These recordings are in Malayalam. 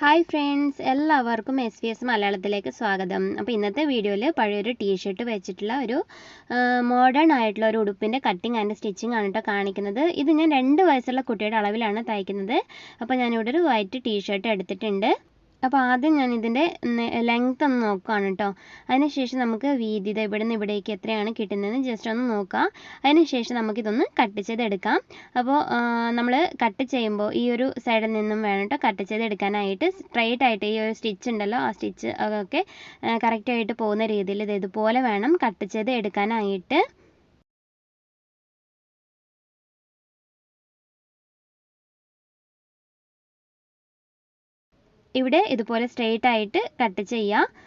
ഹായ് ഫ്രണ്ട്സ് എല്ലാവർക്കും എസ് വി എസ് മലയാളത്തിലേക്ക് സ്വാഗതം. അപ്പോൾ ഇന്നത്തെ വീഡിയോയിൽ പഴയൊരു ടീഷർട്ട് വെച്ചിട്ടുള്ള ഒരു മോഡേൺ ആയിട്ടുള്ള ഒരു ഉടുപ്പിന്റെ കട്ടിങ് ആൻഡ് സ്റ്റിച്ചിങ് ആണ് കേട്ടോ കാണിക്കുന്നത്. ഇത് ഞാൻ രണ്ട് വയസ്സുള്ള കുട്ടിയുടെ അളവിലാണ് തയ്ക്കുന്നത്. അപ്പോൾ ഞാനിവിടെ ഒരു വൈറ്റ് ടീഷർട്ട് എടുത്തിട്ടുണ്ട്. അപ്പോൾ ആദ്യം ഞാൻ ഇതിന്റെ ലെങ്ത് ഒന്ന് നോക്കുകയാണ് കേട്ടോ അതിനുശേഷം നമുക്ക് വീതി ഇത് ഇവിടെ നിന്ന് ഇവിടേക്ക് എത്രയാണ് കിട്ടുന്നതെന്ന് ജസ്റ്റ് ഒന്ന് നോക്കാം. അതിനുശേഷം നമുക്കിതൊന്ന് കട്ട് ചെയ്തെടുക്കാം. അപ്പോൾ നമ്മൾ കട്ട് ചെയ്യുമ്പോൾ ഈ ഒരു സൈഡിൽ നിന്നും വേണം കേട്ടോ കട്ട് ചെയ്തെടുക്കാനായിട്ട്. സ്ട്രൈറ്റ് ആയിട്ട് ഈ ഒരു സ്റ്റിച്ച് ഉണ്ടല്ലോ ആ സ്റ്റിച്ച് അതൊക്കെ കറക്റ്റായിട്ട് പോകുന്ന രീതിയിൽ ഇത് ഇതുപോലെ വേണം കട്ട് ചെയ്ത് എടുക്കാനായിട്ട് ഇവിടെ ഇതുപോലെ സ്ട്രെയിറ്റ് ആയിട്ട് കട്ട് ചെയ്യുക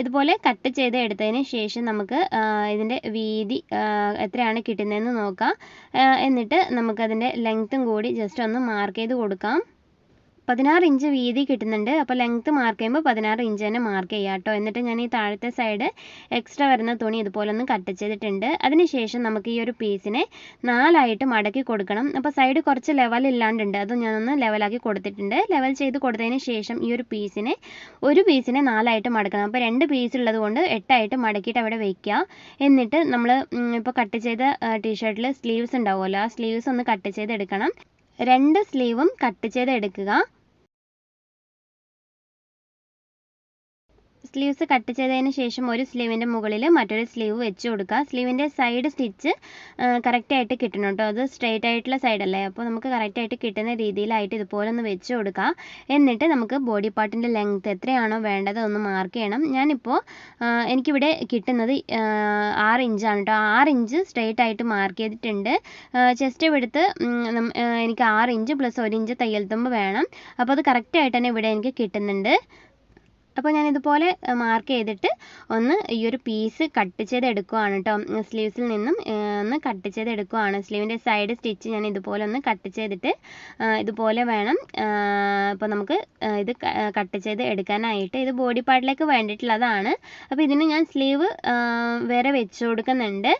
ഇതുപോലെ കട്ട് ചെയ്ത് എടുത്തതിന് ശേഷം നമുക്ക് ഇതിന്റെ വീതി എത്രയാണ് കിട്ടുന്നതെന്ന് നോക്കാം. എന്നിട്ട് നമുക്കതിന്റെ ലെങ്ത്തും കൂടി ജസ്റ്റ് ഒന്ന് മാർക്ക് ചെയ്ത് കൊടുക്കാം. പതിനാറ് ഇഞ്ച് വീതി കിട്ടുന്നുണ്ട്. അപ്പോൾ ലെങ്ത്ത് മാർക്ക് ചെയ്യുമ്പോൾ പതിനാറ് ഇഞ്ച് തന്നെ മാർക്ക് ചെയ്യുക കേട്ടോ എന്നിട്ട് ഞാൻ ഈ താഴത്തെ സൈഡ് എക്സ്ട്രാ വരുന്ന തുണി ഇതുപോലെ ഒന്ന് കട്ട് ചെയ്തിട്ടുണ്ട്. അതിനുശേഷം നമുക്ക് ഈ ഒരു പീസിനെ നാലായിട്ട് മടക്കി കൊടുക്കണം. അപ്പോൾ സൈഡ് കുറച്ച് ലെവൽ ഇല്ലാണ്ടുണ്ട്. അത് ഞാനൊന്ന് ലെവലാക്കി കൊടുത്തിട്ടുണ്ട്. ലെവൽ ചെയ്ത് കൊടുത്തതിന് ശേഷം ഈ ഒരു പീസിനെ ഒരു പീസിനെ നാലായിട്ട് മടക്കണം. അപ്പോൾ രണ്ട് പീസ് ഉള്ളത് കൊണ്ട് എട്ടായിട്ട് മടക്കിയിട്ട് അവിടെ വയ്ക്കുക. എന്നിട്ട് നമ്മൾ ഇപ്പോൾ കട്ട് ചെയ്ത ടീഷർട്ടിൽ സ്ലീവ്സ് ഉണ്ടാവുമല്ലോ. ആ സ്ലീവ്സ് ഒന്ന് കട്ട് ചെയ്തെടുക്കണം. രണ്ട് സ്ലീവും കട്ട് ചെയ്തെടുക്കുക. സ്ലീവ്സ് കട്ട് ചെയ്തതിന് ശേഷം ഒരു സ്ലീവിന്റെ മുകളിൽ മറ്റൊരു സ്ലീവ് വെച്ച് കൊടുക്കുക. സ്ലീവിന്റെ സൈഡ് സ്റ്റിച്ച് കറക്റ്റായിട്ട് കിട്ടണം കേട്ടോ അത് സ്ട്രെയിറ്റ് ആയിട്ടുള്ള സൈഡല്ലേ അപ്പോൾ നമുക്ക് കറക്റ്റായിട്ട് കിട്ടുന്ന രീതിയിലായിട്ട് ഇതുപോലെ ഒന്ന് വെച്ച് കൊടുക്കുക എന്നിട്ട് നമുക്ക് ബോഡി പാർട്ടിന്റെ ലെങ്ത് എത്രയാണോ വേണ്ടത് ഒന്ന് മാർക്ക് ചെയ്യണം. ഞാനിപ്പോൾ എനിക്കിവിടെ കിട്ടുന്നത് ആറ് ഇഞ്ചാണ് കേട്ടോ ആറ് ഇഞ്ച് സ്ട്രെയിറ്റ് ആയിട്ട് മാർക്ക് ചെയ്തിട്ടുണ്ട്. ചെസ്റ്റ് എടുത്ത് എനിക്ക് ആറ് ഇഞ്ച് പ്ലസ് ഒരു ഇഞ്ച് തയ്യൽ തുമ്പ് വേണം. അപ്പോൾ അത് കറക്റ്റായിട്ട് തന്നെ ഇവിടെ എനിക്ക് കിട്ടുന്നുണ്ട്. അപ്പോൾ ഞാൻ ഇതുപോലെ മാർക്ക് ചെയ്തിട്ട് ഒന്ന് ഈ ഒരു പീസ് കട്ട് ചെയ്ത് എടുക്കുവാണ് കേട്ടോ സ്ലീവ്സിൽ നിന്നും ഒന്ന് കട്ട് ചെയ്ത് എടുക്കുവാണ് സ്ലീവിന്റെ സൈഡ് സ്റ്റിച്ച് ഞാൻ ഇതുപോലെ ഒന്ന് കട്ട് ചെയ്തിട്ട് ഇതുപോലെ വേണം അപ്പോൾ നമുക്ക് ഇത് കട്ട് ചെയ്ത് എടുക്കാനായിട്ട്. ഇത് ബോഡി പാർട്ടിലേക്ക് വേണ്ടിയിട്ടുള്ളതാണ്. അപ്പോൾ ഇതിന് ഞാൻ സ്ലീവ് വേറെ വെച്ച് കൊടുക്കുന്നുണ്ട്.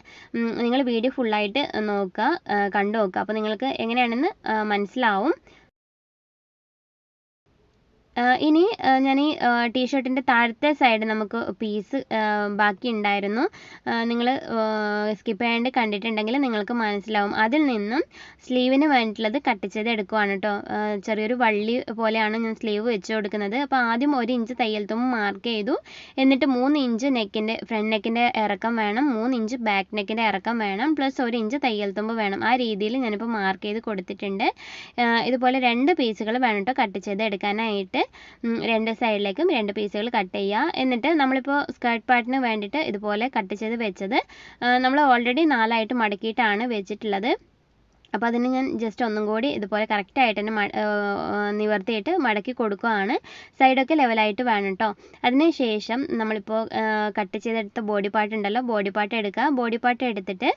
നിങ്ങൾ വീഡിയോ ഫുള്ളായിട്ട് നോക്കുക കണ്ടു നോക്കുക. അപ്പോൾ നിങ്ങൾക്ക് എങ്ങനെയാണെന്ന് മനസ്സിലാവും. ഇനി ഞാൻ ഈ ടീഷർട്ടിന്റെ താഴത്തെ സൈഡ് നമുക്ക് പീസ് ബാക്കി ഉണ്ടായിരുന്നു. നിങ്ങൾ സ്കിപ്പ് ചെയ്യാണ്ട് കണ്ടിട്ടുണ്ടെങ്കിൽ നിങ്ങൾക്ക് മനസ്സിലാവും. അതിൽ നിന്നും സ്ലീവിന് വേണ്ടിയിട്ടുള്ളത് കട്ട് ചെയ്ത് എടുക്കുവാണ് കേട്ടോ ചെറിയൊരു വള്ളി പോലെയാണ് ഞാൻ സ്ലീവ് വെച്ച് കൊടുക്കുന്നത്. അപ്പോൾ ആദ്യം ഒരു ഇഞ്ച് തയ്യൽ തുമ്പ് മാർക്ക് ചെയ്തു. എന്നിട്ട് മൂന്ന് ഇഞ്ച് നെക്കിന്റെ ഫ്രണ്ട് നെക്കിന്റെ ഇറക്കം വേണം. മൂന്ന് ഇഞ്ച് ബാക്ക് നെക്കിന്റെ ഇറക്കം വേണം. പ്ലസ് ഒരു ഇഞ്ച് തയ്യൽ തുമ്പ് വേണം. ആ രീതിയിൽ ഞാനിപ്പോൾ മാർക്ക് ചെയ്ത് കൊടുത്തിട്ടുണ്ട്. ഇതുപോലെ രണ്ട് പീസുകൾ വേണം കേട്ടോ കട്ട് ചെയ്ത് എടുക്കാനായിട്ട്. രണ്ട് സൈഡിലേക്കും രണ്ട് പീസുകൾ കട്ട് ചെയ്യുക. എന്നിട്ട് നമ്മളിപ്പോൾ സ്കേർട്ട് പാർട്ടിന് വേണ്ടിയിട്ട് ഇതുപോലെ കട്ട് ചെയ്ത് വെച്ചത് നമ്മൾ ഓൾറെഡി നാലായിട്ട് മടക്കിയിട്ടാണ് വെച്ചിട്ടുള്ളത്. അപ്പോൾ അതിന് ഞാൻ ജസ്റ്റ് ഒന്നും കൂടി ഇതുപോലെ കറക്റ്റായിട്ട് തന്നെ നിവർത്തിയിട്ട് മടക്കി കൊടുക്കുകയാണ് സൈഡൊക്കെ ലെവലായിട്ട് വേണം കേട്ടോ അതിന് ശേഷം നമ്മളിപ്പോൾ കട്ട് ചെയ്തെടുത്ത ബോഡി പാർട്ട് ഉണ്ടല്ലോ ബോഡി പാർട്ട് എടുക്കുക. ബോഡി പാർട്ട് എടുത്തിട്ട്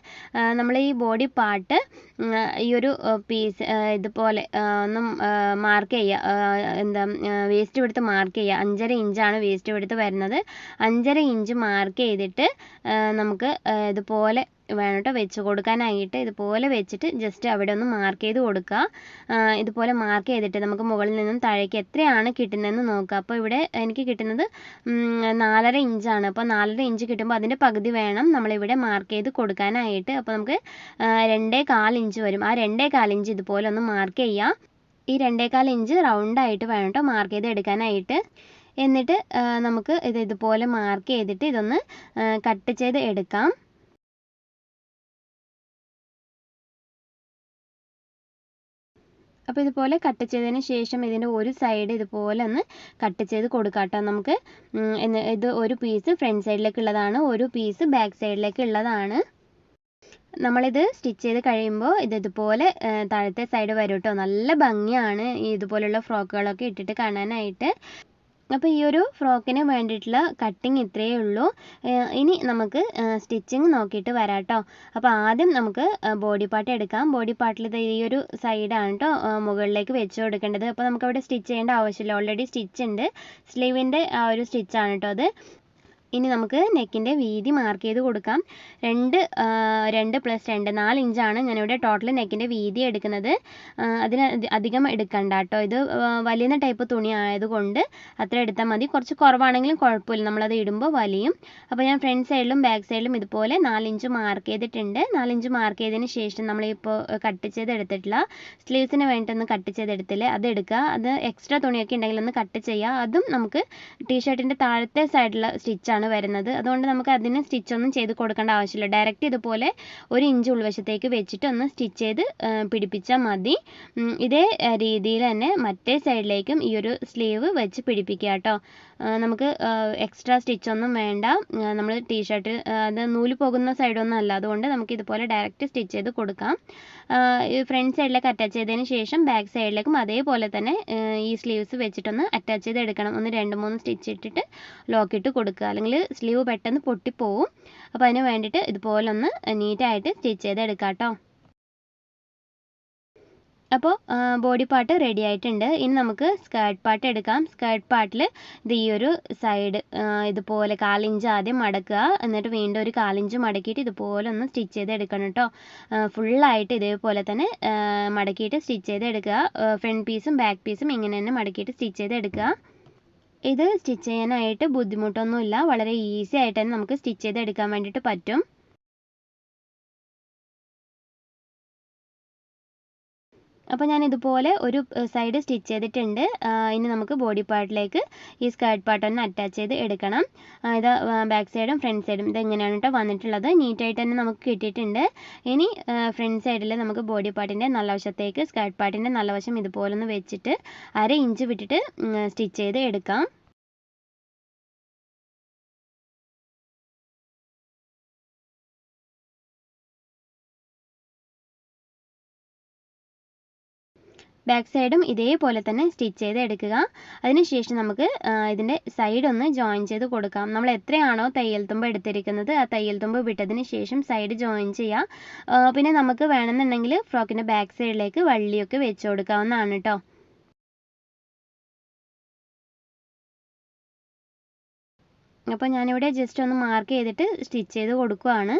നമ്മൾ ഈ ബോഡി പാർട്ട് ഈ ഒരു പീസ് ഇതുപോലെ ഒന്ന് മാർക്ക് ചെയ്യുക. എന്താ വേസ്റ്റ് എടുത്ത് മാർക്ക് ചെയ്യുക. അഞ്ചര ഇഞ്ചാണ് വേസ്റ്റ് എടുത്ത് വരുന്നത്. അഞ്ചര ഇഞ്ച് മാർക്ക് ചെയ്തിട്ട് നമുക്ക് ഇതുപോലെ വേണം കേട്ടോ വെച്ച് കൊടുക്കാനായിട്ട്. ഇതുപോലെ വെച്ചിട്ട് ജസ്റ്റ് അവിടെ ഒന്ന് മാർക്ക് ചെയ്ത് കൊടുക്കുക. ഇതുപോലെ മാർക്ക് ചെയ്തിട്ട് നമുക്ക് മുകളിൽ നിന്നും താഴേക്ക് എത്രയാണ് കിട്ടുന്നതെന്ന് നോക്കുക. അപ്പോൾ ഇവിടെ എനിക്ക് കിട്ടുന്നത് നാലര ഇഞ്ചാണ് അപ്പോൾ നാലര ഇഞ്ച് കിട്ടുമ്പോൾ അതിന്റെ പകുതി വേണം നമ്മളിവിടെ മാർക്ക് ചെയ്ത് കൊടുക്കാനായിട്ട്. അപ്പോൾ നമുക്ക് രണ്ടേ ഇഞ്ച് വരും. ആ രണ്ടേ ഇഞ്ച് ഇതുപോലെ ഒന്ന് മാർക്ക് ചെയ്യുക. ഈ രണ്ടേകാൽ ഇഞ്ച് റൗണ്ടായിട്ട് വേണം കേട്ടോ മാർക്ക് ചെയ്ത് എടുക്കാനായിട്ട്. എന്നിട്ട് നമുക്ക് ഇത് ഇതുപോലെ മാർക്ക് ചെയ്തിട്ട് ഇതൊന്ന് കട്ട് ചെയ്ത് എടുക്കാം. അപ്പോൾ ഇതുപോലെ കട്ട് ചെയ്തതിന് ശേഷം ഇതിന്റെ ഒരു സൈഡ് ഇതുപോലെ ഒന്ന് കട്ട് ചെയ്ത് കൊടുക്കാം കേട്ടോ നമുക്ക് ഇത് ഒരു പീസ് ഫ്രണ്ട് സൈഡിലേക്ക് ഉള്ളതാണ് ഒരു പീസ് ബാക്ക് സൈഡിലേക്ക് ഉള്ളതാണ്. നമ്മളിത് സ്റ്റിച്ച് ചെയ്ത് കഴിയുമ്പോൾ ഇത് ഇതുപോലെ താഴത്തെ സൈഡ് വരും കേട്ടോ നല്ല ഭംഗിയാണ് ഇതുപോലുള്ള ഫ്രോക്കുകളൊക്കെ ഇട്ടിട്ട് കാണാനായിട്ട്. അപ്പോൾ ഈ ഒരു ഫ്രോക്കിന് വേണ്ടിയിട്ടുള്ള കട്ടിങ് ഇത്രയേ ഉള്ളൂ. ഇനി നമുക്ക് സ്റ്റിച്ചിങ് നോക്കിയിട്ട് വരാം കേട്ടോ അപ്പോൾ ആദ്യം നമുക്ക് ബോഡി പാർട്ട് എടുക്കാം. ബോഡി പാർട്ടിൽ ഇത് ഈ ഒരു സൈഡാണ് കേട്ടോ മുകളിലേക്ക് വെച്ച് കൊടുക്കേണ്ടത്. അപ്പോൾ നമുക്ക് അവിടെ സ്റ്റിച്ച് ചെയ്യേണ്ട ആവശ്യമില്ല. ഓൾറെഡി സ്റ്റിച്ച് ഉണ്ട്. സ്ലീവിന്റെ ആ ഒരു സ്റ്റിച്ചാണ് കേട്ടോ അത്. ഇനി നമുക്ക് നെക്കിന്റെ വീതി മാർക്ക് ചെയ്ത് കൊടുക്കാം. രണ്ട് രണ്ട് പ്ലസ് രണ്ട് നാല് ഇഞ്ചാണ് ഞാനിവിടെ ടോട്ടൽ നെക്കിന്റെ വീതി എടുക്കുന്നത്. അതിന് അധികം എടുക്കണ്ട കേട്ടോ. ഇത് വലിയ ടൈപ്പ് തുണി ആയതുകൊണ്ട് അത്ര എടുത്താൽ മതി. കുറച്ച് കുറവാണെങ്കിലും കുഴപ്പമില്ല. നമ്മളത് ഇടുമ്പോൾ വലിയും. അപ്പോൾ ഞാൻ ഫ്രണ്ട് സൈഡിലും ബാക്ക് സൈഡിലും ഇതുപോലെ നാലിഞ്ച് മാർക്ക് ചെയ്തിട്ടുണ്ട്. നാലിഞ്ച് മാർക്ക് ചെയ്തതിന് ശേഷം നമ്മളിപ്പോൾ കട്ട് ചെയ്ത് എടുത്തിട്ടില്ല. സ്ലീവ്സിന് വേണ്ടിയിട്ടൊന്ന് കട്ട് ചെയ്തെടുത്തില്ലേ അത് എടുക്കുക. അത് എക്സ്ട്രാ തുണിയൊക്കെ ഉണ്ടെങ്കിൽ ഒന്ന് കട്ട് ചെയ്യുക. അതും നമുക്ക് ടീഷർട്ടിന്റെ താഴത്തെ സൈഡിലുള്ള സ്റ്റിച്ചാണ് വരുന്നത്. അതുകൊണ്ട് നമുക്ക് അതിന് സ്റ്റിച്ച് ഒന്നും ചെയ്ത് കൊടുക്കേണ്ട ആവശ്യമില്ല. ഡയറക്റ്റ് ഇതുപോലെ ഒരു ഇഞ്ച് ഉൾവശത്തേക്ക് വെച്ചിട്ട് ഒന്ന് സ്റ്റിച്ച് ചെയ്ത് പിടിപ്പിച്ചാൽ മതി. ഇതേ രീതിയിൽ തന്നെ മറ്റേ സൈഡിലേക്കും ഈ ഒരു സ്ലീവ് വെച്ച് പിടിപ്പിക്കുക കേട്ടോ. നമുക്ക് എക്സ്ട്രാ സ്റ്റിച്ച് ഒന്നും വേണ്ട. നമ്മൾ ടീഷർട്ട് അത് നൂൽ പോകുന്ന സൈഡൊന്നും അല്ല. അതുകൊണ്ട് നമുക്ക് ഇതുപോലെ ഡയറക്റ്റ് സ്റ്റിച്ച് ചെയ്ത് കൊടുക്കാം. ഫ്രണ്ട് സൈഡിലേക്ക് അറ്റാച്ച് ചെയ്തതിന് ശേഷം ബാക്ക് സൈഡിലേക്കും അതേപോലെ തന്നെ ഈ സ്ലീവ്സ് വെച്ചിട്ടൊന്ന് അറ്റാച്ച് ചെയ്ത് എടുക്കണം. ഒന്ന് രണ്ട് മൂന്ന് സ്റ്റിച്ച് ഇട്ടിട്ട് ലോക്ക് ഇട്ട് കൊടുക്കുക. അല്ലെങ്കിൽ സ്ലീവ് പെട്ടെന്ന് പൊട്ടിപ്പോവും. അപ്പോൾ അതിന് വേണ്ടിയിട്ട് ഇതുപോലെ ഒന്ന് നീറ്റായിട്ട് സ്റ്റിച്ച് ചെയ്ത് എടുക്കാം കേട്ടോ അപ്പോൾ ബോഡി പാർട്ട് റെഡി ആയിട്ടുണ്ട്. ഇനി നമുക്ക് സ്കേർട്ട് പാർട്ട് എടുക്കാം. സ്കേർട്ട് പാർട്ടിൽ ഇത് ഈ ഒരു സൈഡ് ഇതുപോലെ കാലിഞ്ച് ആദ്യം മടക്കുക. എന്നിട്ട് വീണ്ടും ഒരു കാലിഞ്ച് മടക്കിയിട്ട് ഇതുപോലെ ഒന്ന് സ്റ്റിച്ച് ചെയ്ത് എടുക്കണം കേട്ടോ ഫുള്ളായിട്ട് ഇതേപോലെ തന്നെ മടക്കിയിട്ട് സ്റ്റിച്ച് ചെയ്ത് എടുക്കുക. ഫ്രണ്ട് പീസും ബാക്ക് പീസും ഇങ്ങനെ തന്നെ മടക്കിയിട്ട് സ്റ്റിച്ച് ചെയ്ത് എടുക്കുക. ഇത് സ്റ്റിച്ച് ചെയ്യാനായിട്ട് ബുദ്ധിമുട്ടൊന്നുമില്ല. വളരെ ഈസി ആയിട്ട് തന്നെ നമുക്ക് സ്റ്റിച്ച് ചെയ്ത് എടുക്കാൻ വേണ്ടിയിട്ട് പറ്റും. അപ്പോൾ ഞാൻ ഇതുപോലെ ഒരു സൈഡ് സ്റ്റിച്ച് ചെയ്തിട്ടുണ്ട്. ഇനി നമുക്ക് ബോഡി പാർട്ടിലേക്ക് ഈ സ്കേർട്ട് പാർട്ട് ഒന്ന് അറ്റാച്ച് ചെയ്ത് എടുക്കണം. ഇത് ബാക്ക് സൈഡും ഫ്രണ്ട് സൈഡും ഇത് എങ്ങനെയാണ് കേട്ടോ വന്നിട്ടുള്ളത്. നീറ്റായിട്ട് തന്നെ നമുക്ക് കിട്ടിയിട്ടുണ്ട്. ഇനി ഫ്രണ്ട് സൈഡിൽ നമുക്ക് ബോഡി പാർട്ടിന്റെ നല്ല വശത്തേക്ക് സ്കേർട്ട് പാർട്ടിന്റെ നല്ല വശം ഇതുപോലെ ഒന്ന് വെച്ചിട്ട് അര ഇഞ്ച് വിട്ടിട്ട് സ്റ്റിച്ച് ചെയ്ത് എടുക്കാം. ബാക്ക് സൈഡും ഇതേപോലെ തന്നെ സ്റ്റിച്ച് ചെയ്ത് എടുക്കുക. അതിനുശേഷം നമുക്ക് ഇതിന്റെ സൈഡ് ഒന്ന് ജോയിൻ ചെയ്ത് കൊടുക്കാം. നമ്മൾ എത്രയാണോ തയ്യൽ തുമ്പ് എടുത്തിരിക്കുന്നത് ആ തയ്യൽ തുമ്പ് വിട്ടതിന് ശേഷം സൈഡ് ജോയിൻ ചെയ്യുക പിന്നെ നമുക്ക് വേണമെന്നുണ്ടെങ്കിൽ ഫ്രോക്കിന്റെ ബാക്ക് സൈഡിലേക്ക് വള്ളിയൊക്കെ വെച്ച് കൊടുക്കാവുന്നതാണ് കേട്ടോ അപ്പോൾ ഞാനിവിടെ ജസ്റ്റ് ഒന്ന് മാർക്ക് ചെയ്തിട്ട് സ്റ്റിച്ച് ചെയ്ത് കൊടുക്കുവാണ്.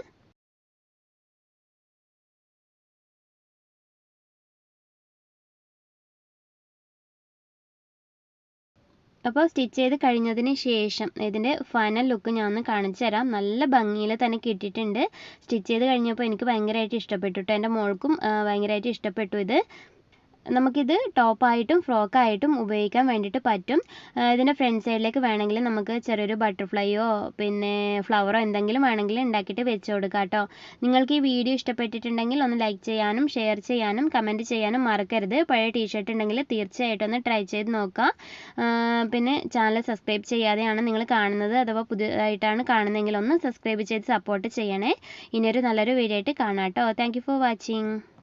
അപ്പോൾ സ്റ്റിച്ച് ചെയ്ത് കഴിഞ്ഞതിന് ശേഷം ഇതിന്റെ ഫൈനൽ ലുക്ക് ഞാൻ ഒന്ന് കാണിച്ചു തരാം. നല്ല ഭംഗിയിൽ തന്നെ കിട്ടിയിട്ടുണ്ട്. സ്റ്റിച്ച് ചെയ്ത് കഴിഞ്ഞപ്പോൾ എനിക്ക് ഭയങ്കരമായിട്ട് ഇഷ്ടപ്പെട്ടു കേട്ടോ എന്റെ മോൾക്കും ഭയങ്കരമായിട്ട് ഇഷ്ടപ്പെട്ടു ഇത്. നമുക്കിത് ടോപ്പായിട്ടും ഫ്രോക്കായിട്ടും ഉപയോഗിക്കാൻ വേണ്ടിയിട്ട് പറ്റും. ഇതിന്റെ ഫ്രണ്ട് സൈഡിലേക്ക് വേണമെങ്കിൽ നമുക്ക് ചെറിയൊരു ബട്ടർഫ്ലൈയോ പിന്നെ ഫ്ലവറോ എന്തെങ്കിലും വേണമെങ്കിൽ ഉണ്ടാക്കിയിട്ട് വെച്ച് കൊടുക്കാം കേട്ടോ. നിങ്ങൾക്ക് ഈ വീഡിയോ ഇഷ്ടപ്പെട്ടിട്ടുണ്ടെങ്കിൽ ഒന്ന് ലൈക്ക് ചെയ്യാനും ഷെയർ ചെയ്യാനും കമന്റ് ചെയ്യാനും മറക്കരുത്. പഴയ ടീഷർട്ട് ഉണ്ടെങ്കിൽ തീർച്ചയായിട്ടും ഒന്ന് ട്രൈ ചെയ്ത് നോക്കുക. പിന്നെ ചാനൽ സബ്സ്ക്രൈബ് ചെയ്യാതെയാണ് നിങ്ങൾ കാണുന്നത് അഥവാ പുതിയതായിട്ടാണ് കാണുന്നതെങ്കിൽ ഒന്ന് സബ്സ്ക്രൈബ് ചെയ്ത് സപ്പോർട്ട് ചെയ്യണേ. ഇനിയൊരു നല്ലൊരു വീഡിയോ ആയിട്ട് കാണാം കേട്ടോ. Thank for watching